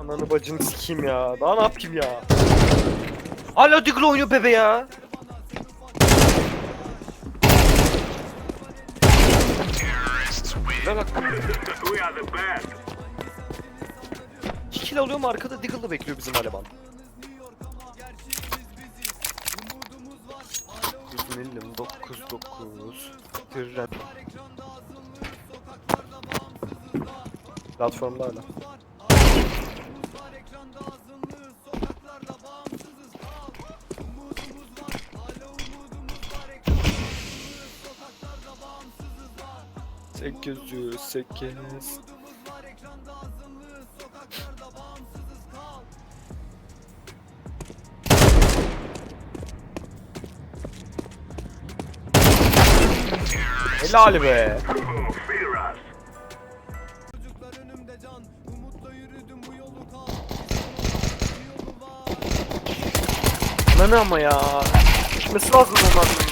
Ananı bacını sikeyim ya. Daha ne yapayım ya? Hala Diggle oynuyor bebe ya. Ne bak. 2 kill alıyor mu arkada Diggle'da bekliyor bizim eleman. Üzmelim 9 9 Tırren Platformda hala. Sekiz yüz sekiz. Helal be. Lan ama ya. Düşmesi lazım onların.